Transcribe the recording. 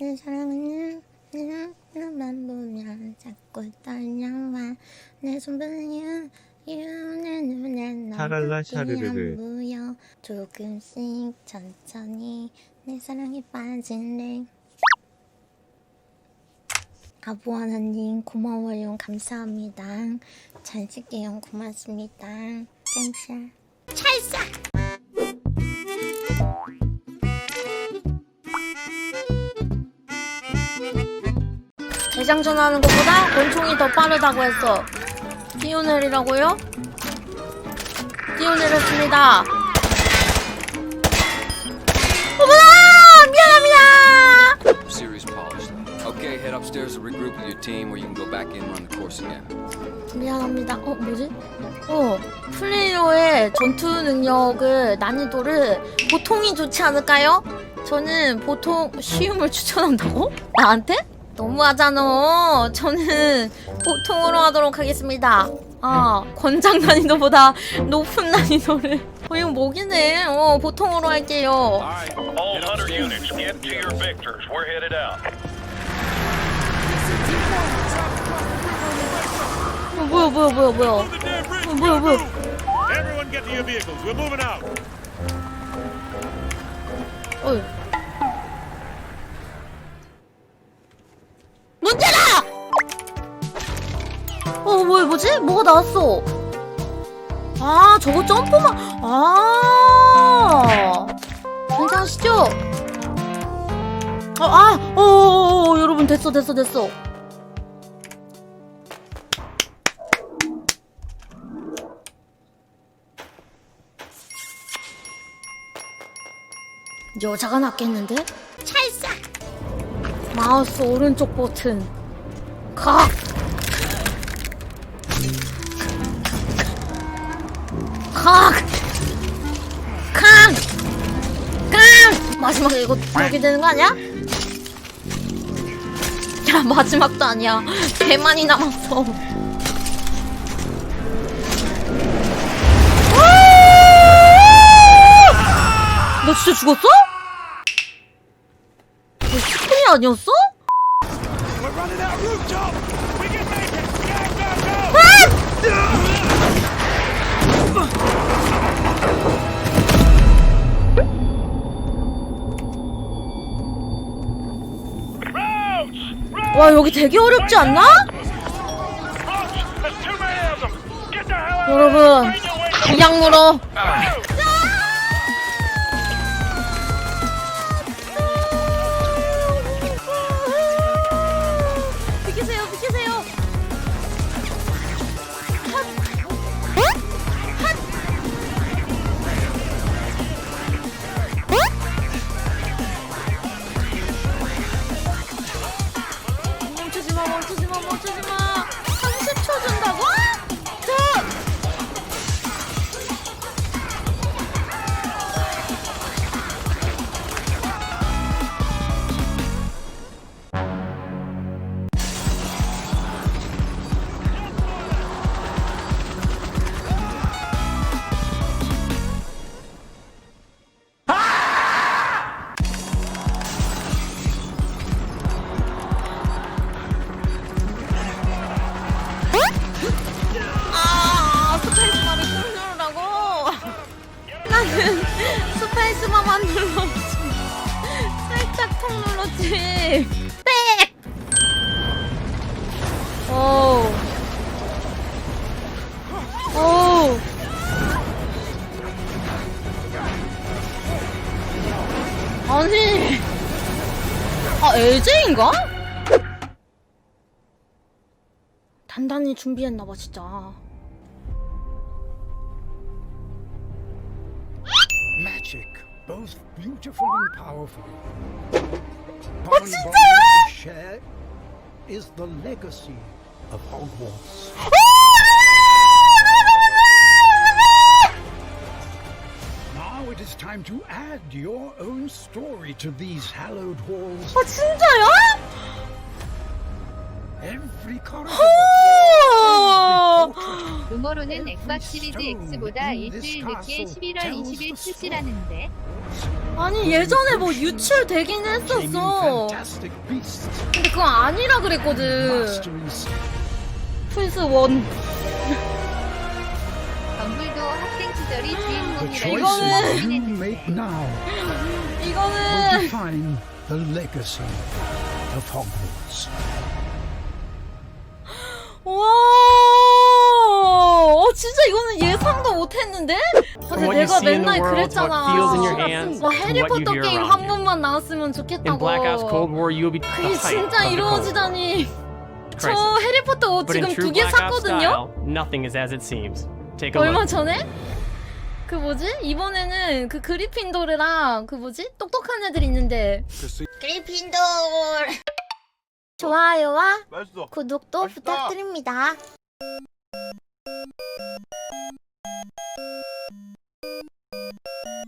내 사랑은 내가 너만 보면 자꾸 떨려와. 내 손부는 내 눈에 샤랄라 샤르르르. 안 보여. 조금씩 천천히 내 사랑에 빠질래. 아부 하나님 고마워요. 감사합니다. 잘 쓸게요. 고맙습니다. 깜짝 찰싹 대장전하는 것보다 권총이 더 빠르다고 했어 뛰어내리라고요? 뛰어내렸습니다 어머나 미안합니다 Series polished. Okay, head upstairs and regroup with your team where you can go back in and run the course again. 미안합니다. 어, 뭐지? 어, 플레이어의 전투 능력을, 난이도를 보통이 좋지 않을까요? 저는 보통 쉬움을 추천한다고? 나한테? 너무하잖아. 저는 보통으로 하도록 하겠습니다. 아, 권장 난이도보다 높은 난이도를. 어, 이거 뭐기네. 어, 보통으로 할게요. All right, all hunter units, get to your victors. We're headed out. 어, 뭐야, 뭐야, 뭐야, 뭐야. 어, The damn bridge. 뭐야, 뭐야. Everyone get to your vehicles. We're moving out. 어이. 뭐지? 뭐가 나왔어? 아, 저거 점프만, 아. 괜찮으시죠? 어, 아, 어, 어, 어, 여러분, 됐어, 됐어, 됐어. 여자가 낫겠는데? 찰싹! 마우스 오른쪽 버튼. 각! 각! 각! 각! 마지막에 이거 이렇게 되는 거 아니야? 야, 마지막도 아니야. 배만이 남았어. 너 진짜 죽었어? 너 스폰이 아니었어? We're running out rooftop. We can make it. Go, go, go. Roads! Roads! 와 여기 되게 어렵지 않나? 여러분 그냥 물어 스페이스바만 눌렀지. 살짝 통 눌렀지. 빽! 오. 오. 아니. 아, LJ인가? 단단히 준비했나봐, 진짜. magic, both beautiful and powerful. 진짜요? Bond we share is the legacy of Hogwarts. Now it is time to add your own story to these hallowed halls. 아, 진짜요? Every corridor. 오! 루머로는 엑박 시리즈 X보다 일주일 늦게 11월 20일 출시라는데 아니 예전에 뭐 유출되긴 했었어. 근데 그거 아니라 그랬거든. 플스 원. 덤블도 학생 시절이 주인공이라 이거는 Hogwarts. 와. 어 진짜 이거는 예상도 못했는데. 근데 내가 맨날 그랬잖아. you 해리포터 게임 한. 번만 나왔으면 좋겠다고. 그게 진짜. 이루어지다니. 저. 해리포터 옷 지금 두 개 샀거든요. 얼마. 전에? 그 뭐지? 이번에는 그 그리핀도르랑 그 뭐지? 똑똑한 애들 있는데 그리핀도르 좋아요와 구독도 부탁드립니다. Thank you.